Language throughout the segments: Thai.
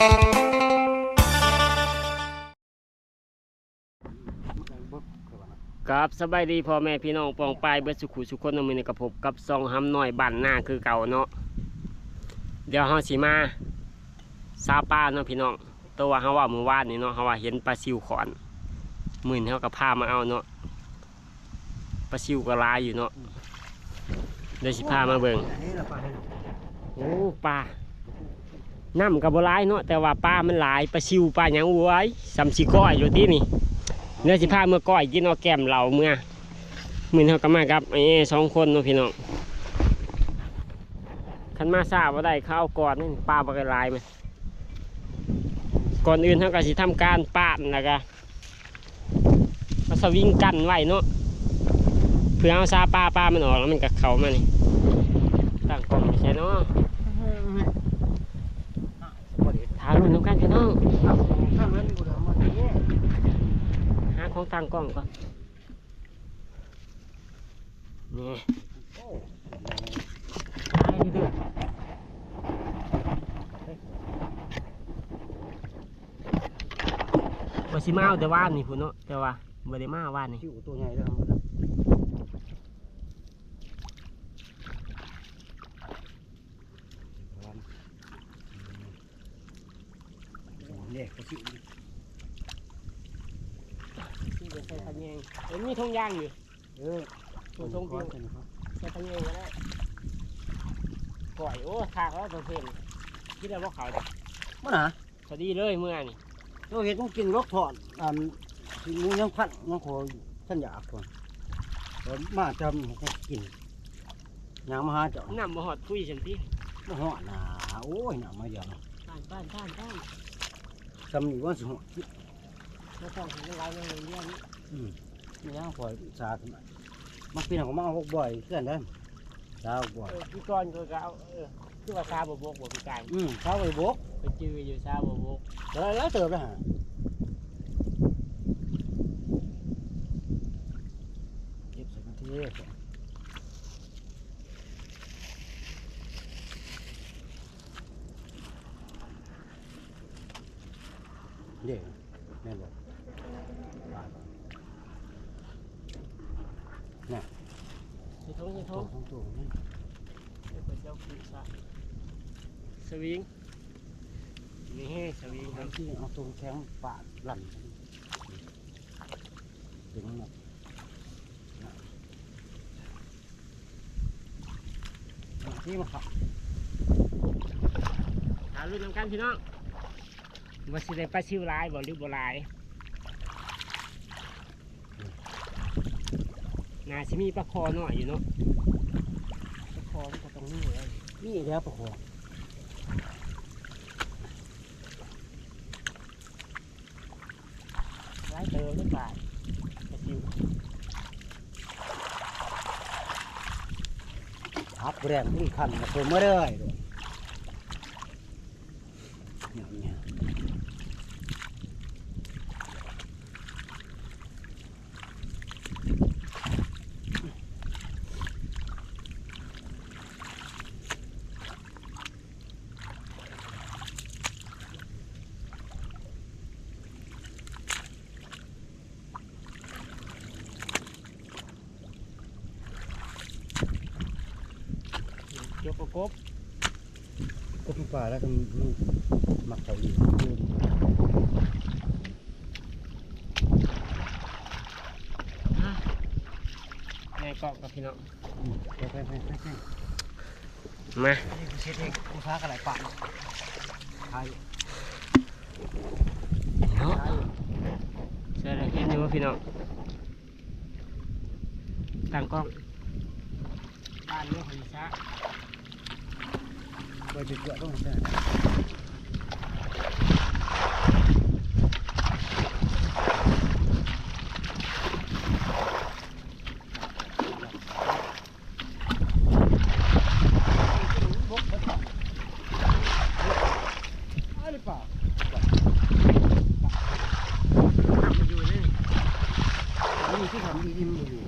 ครับสบายดีพ่อแม่พี่น้องปองปายเบิดสุขุสุขคนมือในกระผมกับซองห้ำหน่อยบ้านหน้าคือเก่าเนาะเดี๋ยวเฮาสิมาซาปลาเนาะพี่น้องตัวเฮาว่ามือวานนี่เนาะเฮาว่าเห็นปลาซิวขอนมื่นเฮากับพามาเอาเนาะปลาซิวก็ลายอยู่เนาะเดี๋ยวสิพามาเบิ่งโอ้ปลา น้ำกับบ่หลายเนาะแต่ว่าปลามันหลายปลาซิวปลาหยังอวยซ้สำสิก้อยอยู่ที่นี่เนื้อสิพาเมื่อก้อยกินเอาแก้มเหล่าเมื่อมือเขาก็มาครับไอ้สองคนเนาะพี่น้องขันมาทราบว่าได้ข้าวก่อนนี่ปลาปลากระลายมันก่อนอื่นเขาก็สิทำการปาดนะกะมาสวิงกันไว้เนาะเพื่อเอาซาปลาปลามันออกแล้วมันกับเขามานี่ตั้งกล้องใช่เนาะทารุณน้ำกันพี่น้องหาของตั้งกล้องก่อนนี่ตายเด้อว่าสิมาเอาแต่ว่านนี่พุ่นเนาะแต่ว่าบ่ได้มาว่านนี่คิวตัวใหญ่เลยครับเนี่ยก็คิว ที่เป็นใส่ขะแยงเอ้ ยมีทงยางอยู่เออตัวทงก้เดีอยนวกันครับใส่ขะแยงก็ได้ก่อยโอ้ทากแล้วตัวเพลงคิดได้ว่าเขาเด้อมันหาสวัสดีเลยเมื่อนี่เราเห็นต้องกินรกถอนอ่าที่มึงยังพันยังขอท่านอยากก่อนแล้วมาจำให้กินยางมาหาเจ้าน้ำบ่หอดคุยฉันทีมาหอดหนาโอ้ยหนามาเยอะบ้านบ้านบ้านบ้านจำอยู่ว่าสิหอดไม่ต้องถึงไรเลยเรื่องนี้อื มนี่ยังคอยสาขึ้นมาบางปีเขาก็มาเอาหกบ่อยเพื่อนได้สาวบ่อยเออพี่ก้อนก็ก็เอาเออคือว่าซาบบกบ่พี่กายอืมสาวไปบกไปจืออยู่ซาบบกแล้วแล้วเติบไปหาเก็บใส่กระเทียมเด็กแม่นบอก สิทงสิทตัวงของตัวนี่เดี๋ยวเปิดเจ้าคือซะสวิงนี่ให้สวิงครับที่เอาตัวแข็งปาดหลั่นถึงหมดที่มาขับหารุ่นนำกันพี่น้องว่าสิได้ปลาชิวหลายบ่หรือบ่หลาย น่าสิมีปลาคอหน่อยอยู่เนาะปลาคอก็ต้องนี่เลยนี่แล้วประคองหลายเติมได้ป่ายปลาชิวทับแรงขึ้นขันมาตัวเมื่อไรด้วยเนี่ย ยเกี่ยวกับกบก็พี่ป่าแล้วก็มันมักเขาอยู่ในกล่องกับพี่น้องไปไปไปไปมานี่คือเช็ดเองกูท้ากระไรป่าใช่เนาะเสร็จแล้วเห็นอยู่ว่าพี่น้องตั้งกล้องบ้านเรื่องของอีซะ ไปจุดเกิดต้องใช่อะไรป่าทำมาอยู่นี่ นี่ที่ทำดีๆมันอยู่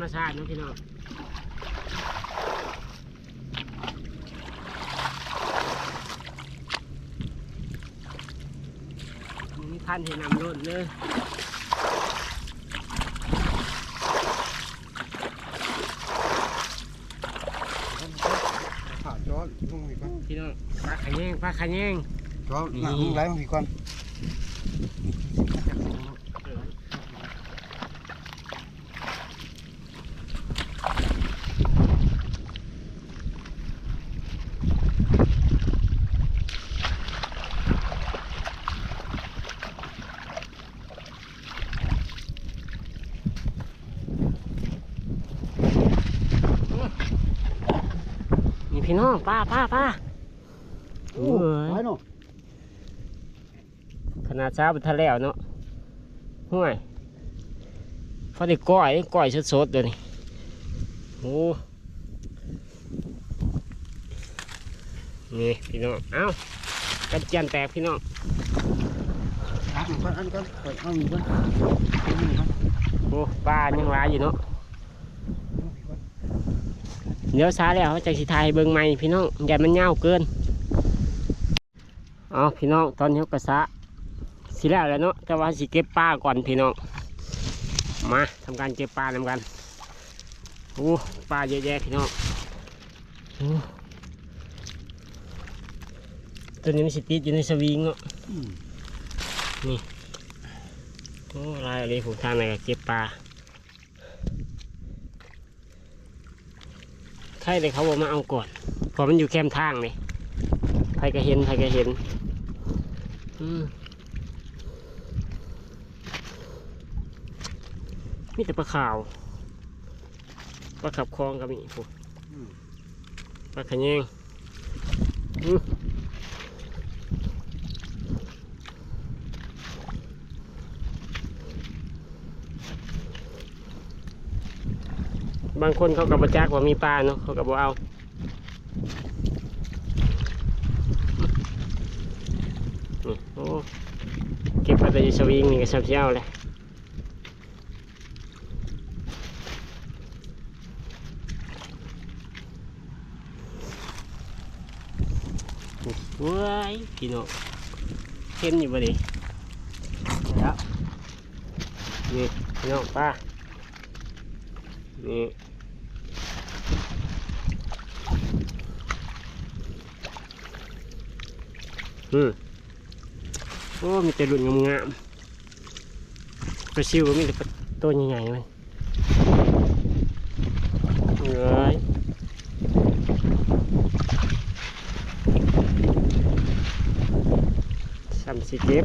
เรมชาติเนาะพี่น้องมีพันธุ์ที่นำรถเลยขาจ้อนลงอีกก่อนพี่น้องปลาขะแยงปลาขะแยงจ้อนนี่หนังไหลลงอีกก่อน นี่พี่น้อง ป้าป้าป้าโอ้ไหลเนาะขนาดเช้าเป็นทะแล้วเนาะห่วยพอได้ก้อยก้อยสดๆเดี๋ยวนี้โอ้นี่พี่น้อง เอ้ากันเจียนแตกพี่น้องอันก่อนอันก่อนเปิดเอาอีกก่อนเอาอีกก่อนโอ้ปลายังหลายอยู่เนาะ เดี๋ยวช้าแล้วเขาจะสิทายให้เบิ่งใหม่พี่น้องอย่ามันยาวเกินเอาพี่น้องตอนนี้เขากระซะสิแล้วแหล้วเนาะแต่ว่าสิเก็บปลาก่อนพี่น้องมาทำการเก็บปลานำกันโอ้ปลาเยอะแยะพี่น้องโอ้ตัวนี้มันสิติดอยู่ในสวิงเนาะอืมโอ้ลายอะไรผมทางไหนก็เก็บปลา ใครเลยเขาบอกมาเอาก่อนเพอมันอยู่แคมทางเลยใครก็เห็นใครก็เห็น อืมมีแต่ปลาขาวปลาขับคลองก็มีพวกปลาขะแยงอืม บางคนเขากับบจักว่ามีปลาเนาะเขากับ่เอาโอ้เก็บปลาตะยีสวิงนี่ก็สับเชี่ยวเลยว้ยพี่น้อเห็นอยู่บ่ดิแล้วนี่พี่น้องป้านี่ อืมโอ้ มีแต่รุ่นงามๆปลาซิวก็มีแต่ตัวใหญ่ๆมันเอ้ยซ้ำสิเก็บ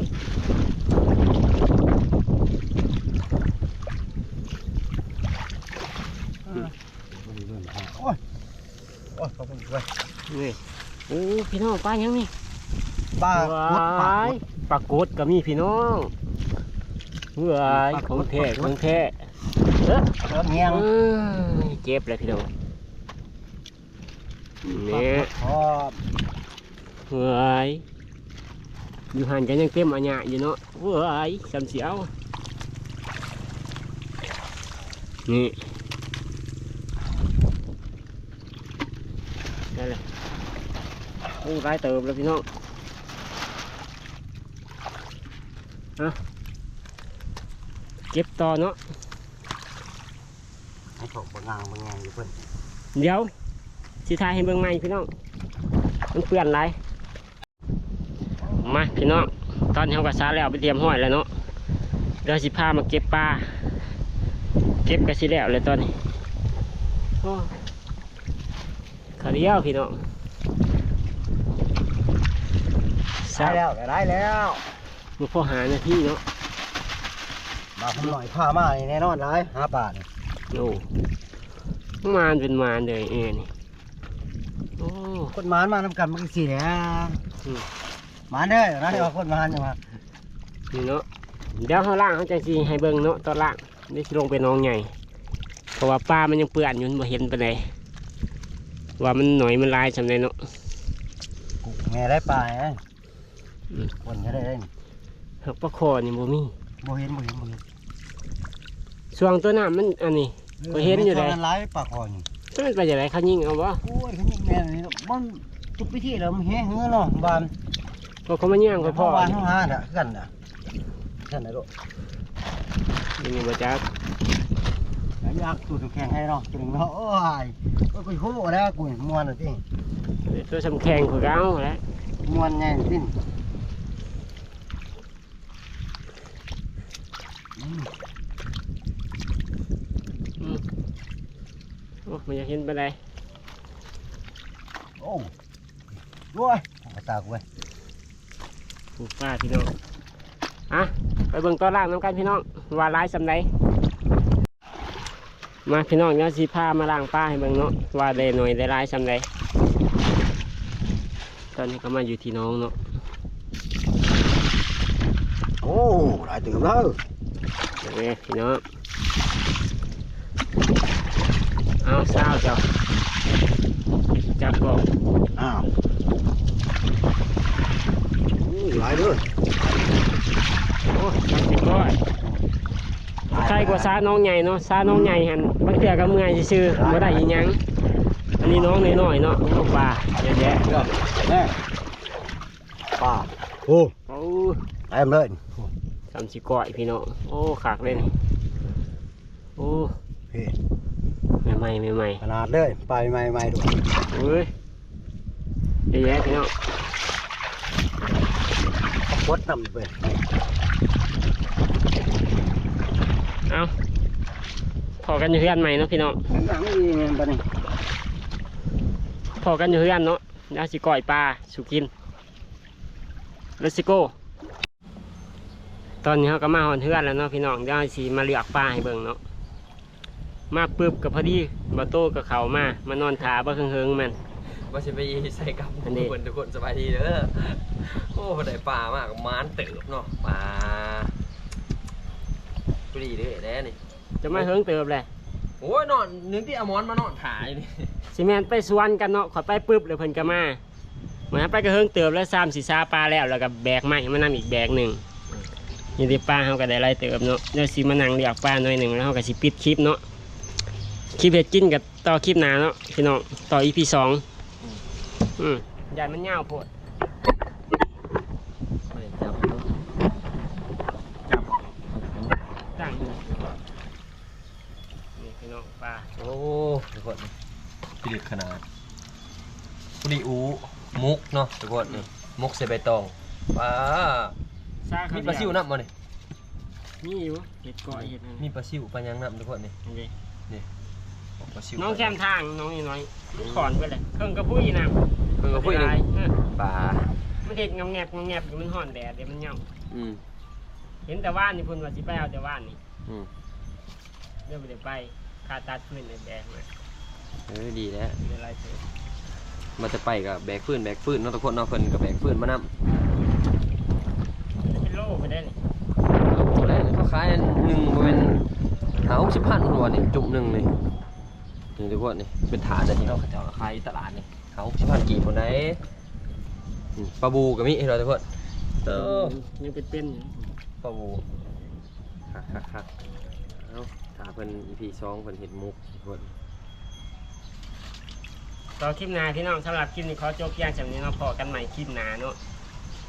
โอ้ย โอ้ยขอบคุณด้วยนี่ โอ้ พี่น้องปลายังนี่ ปลาว้หมดปลาาหมยดปลากดก็มีพี่น้องเว้ยปลากดของแท้ปลากดของแท้เอ้อเริ่มเงียงเอ้ยเจ็บเลยพี่น้องนี่พร้อมเว้ยอยู่หันกันยังเต็มอันยะอยู่เนาะเว้ยสำเสียวนี่ได้เลยโอ้ร้ายเติมแล้วพี่น้อง อะเก็บต่อเนาะให้โฉบบนงางบนงางอยู่เพิ่นเดี๋ยวสิทายให้เบิ่งใหม่พี่น้องมันเปื้อนไรมาพี่น้องตอนนี้เขาก็ซาแล้วไปเตรียมห้อยแล้วเนาะเดี๋ยวสิพามาเก็บปลาเก็บกระสิแล้วเลยตอนนี้โอ้ขาเดียวพี่น้องได้แล้วได้แล้ว มาพอหาหน้าที่เนาะมาผมหน่อยผ้ามานี่แน่นอนเลยหาปลานี่โอ้มานเป็นมานเลยเอ็นี่โอ้คนหมานมานำกันมันก็สิแหล้วอืมหมานเด้อนะเดี๋ยวคนหมานจะมานี่เนาะเดี๋ยวข้างล่างเขาจะสีให้เบิ่งเนาะตอนล่างนี่สิลงไปหน้องใหญ่เพราะว่าปลามันยังเปื้อนอยู่มันบ่เห็นไปไหนใดว่ามันหน่อยมันลายสำเร็จเนาะกูแม่ได้ปลาไงอืมคนก็ได้ได้นี่ หักปลาคอนี่บ่มีบ่เห็นบ่เห็นบ่เห็นช่วงตัวน้ำมันอันนี้ก็เห็นอยู่เลเลยยหลายปลาคออยู่มันไปอย่างไรเขายิงเอาบ่โอ้ยเขายิงแม่นนี่มันทุกพิธีแล้วมันแห้งเหือเนาะบานพอเขามาเยี่ยงก็พ่อบ้านเฮาหาน่ะกันน่ะกันน่ะลูกยังมีบ่จักอยากสูดน้ำแข็งให้เนาะจริงเนาะโอ้ยโอ้ยกูโหแล้วกูม่วนน่ะติตัวสำแข็งคือเก่าแหล้ว ม่วนใหญ่ติอื โอ้มันอยากเห็นไปได้โอ้โว้ยเอาตากูไว้ผูกป้าพี่น้องอะไปเบิ่งตัวล่างน้ำกันพี่น้องว่าร้ายสำไดมาพี่น้องเนี่ยสิพามาล่างป้าให้เบิ่งเนาะว่าได้หน่อยได้ร้ายสำไดตอนนี้ก็มาอยู่ที่น้องเนาะโอ้หล นี้พี่น้องเอาเศร้าเจ้าจับกบอ้าวโอ้หลายเด้อโอ้ทำสิบร้อยใช่กว่าซาน้องใหญ่เนาะซาน้องใหญ่หันบางเทีก็เมื่อยซื่อๆบ่ได้อีหยังอันนี้น้องน้อยๆเนาะน้องปลาเยอะแยะเด้อแน่ป้าโอ้โอ้เต็มเลย ทำสิก้อยพี่น้องโอ้ขากเลยนี่โอ้พี่ใหม่ๆใหม่ขนาดเลยไปใหม่ๆดูๆเฮ้ยเยอะแยะพี่น้องพดนำไปเอาพอกันอยู่เฮือนใหม่เนาะพี่น้องอย่างนี้เงินปะนี่พอกันอยู่เฮือนเนาะยาสิก้อยปลาสุกินเลสิโก ตอนนี้เขาก็มาหอนเฮือนแล้วเนาะพี่น้องเดี๋ยวเราสิมาเลือกปลาให้เบิ่งเนาะมาปึ๊บกับพอดีบาโต้กับเขามามานอนถาบ่เฮิงๆแมันว่าจะไปใส่กับอันนี้ทุกคนทุกคนสบายดีเด้อโอ้ได้ปลามากมานเติบเนาะปลาปรีเด้อแน่นี่จะมาเฮิงเติบเลยโอ้ยนอนนึกที่อมอนมานอนถ่ายนี่สิแมนไปสวนกันเนาะขอยไปปึ๊บเลยเพิ่นก็มาเหมือนไปก็เฮิงเติบแล้วซ้ำสีซาปลาแล้วแล้วก็แบกไม้มานำอีกแบกหนึ่ง นี่ที่ปลาเขาก็ได้ไล่เติบเนาะเดี๋ยวสิมานั่งเรียกปลาหน่อยหนึ่งแล้วเขาก็สิปิดคลิปเนาะคลิปเห็ดกินกับต่อคลิปหน้าเนาะพี่น้องต่ออีพีสองอืมยานมันยาวโพดไม่ได้จับเนาะตั้งอยู่นี่พี่น้องปลาโอ้ทุกคนพิลึกขนาดปรีอูมุกเนาะทุกคนนี่มุกใส่ใบตองปลา ซามีปลาซิวน้ำมาเนี่ยมีอยู่เห็ดเกาะเห็ดนั่นมีปลาซิวปลายังน้ำทุกคนนี่นี่ปลาซิวน้องแคมทางน้องนี่น้อยขอนไปเลยเครื่องกระพุ้ยนะเพิ่งก็พูดหนึ่งเออปลามันเห็ดงำแงบงำแงบอยู่มันห่อนแดดเดี๋ยวมันเหงาอืมเห็นแต่ว่านนี่เพุ่นว่าสิไปเอาแต่ว่านนี่อืมเดี๋ยวไปเดี๋ยวไปคาตัดพื้นในแดงมาเออดีแล้วเดี๋ยวไรเถอะมันจะไปกับแบกฟืนแบกฟืนเนาะทุกคนเนาะเพิ่นกับแบกฟืนมานำ เป็นโลไปได้นี่โอ้แล้วเขาขายหนึ่งประมาณหาหกสิบพันหัวนี่จุ่มหนึ่งนี่นี่ทุกคนนี่เป็นถาดเลยที่เขาเขาจะขายตลาดนี่หาหกสิบพันกี่คนไหนอืมปลาบูกับมิให้เราทุกคนเออยังเป็นเป็นอยู่ปลาบูคักคักคักเอาถาเพิ่น EP สองเพิ่นเห็ดมุกทุกคนต่อคลิปหน้าพี่น้องสำหรับคลิปนี้ขอจบเพียงจำนี้เนาะพอกันใหม่คลิปหน้าเนาะ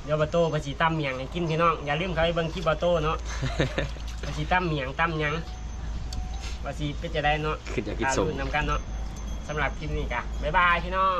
เดี๋ยวบาโต้ภาษีตั้มเมียงให้กินพี่น้องอย่าลืมเขาไปเบิ่งคลิปบาโต้เนาะภาษีตั้มเมียงตั้มหยังภาษีเป็นจะได้เนาะขึ้นอยากกินตาสมลุ้นนำกันเนาะสำหรับคลิปนี้กะบ๊ายบายพี่น้อง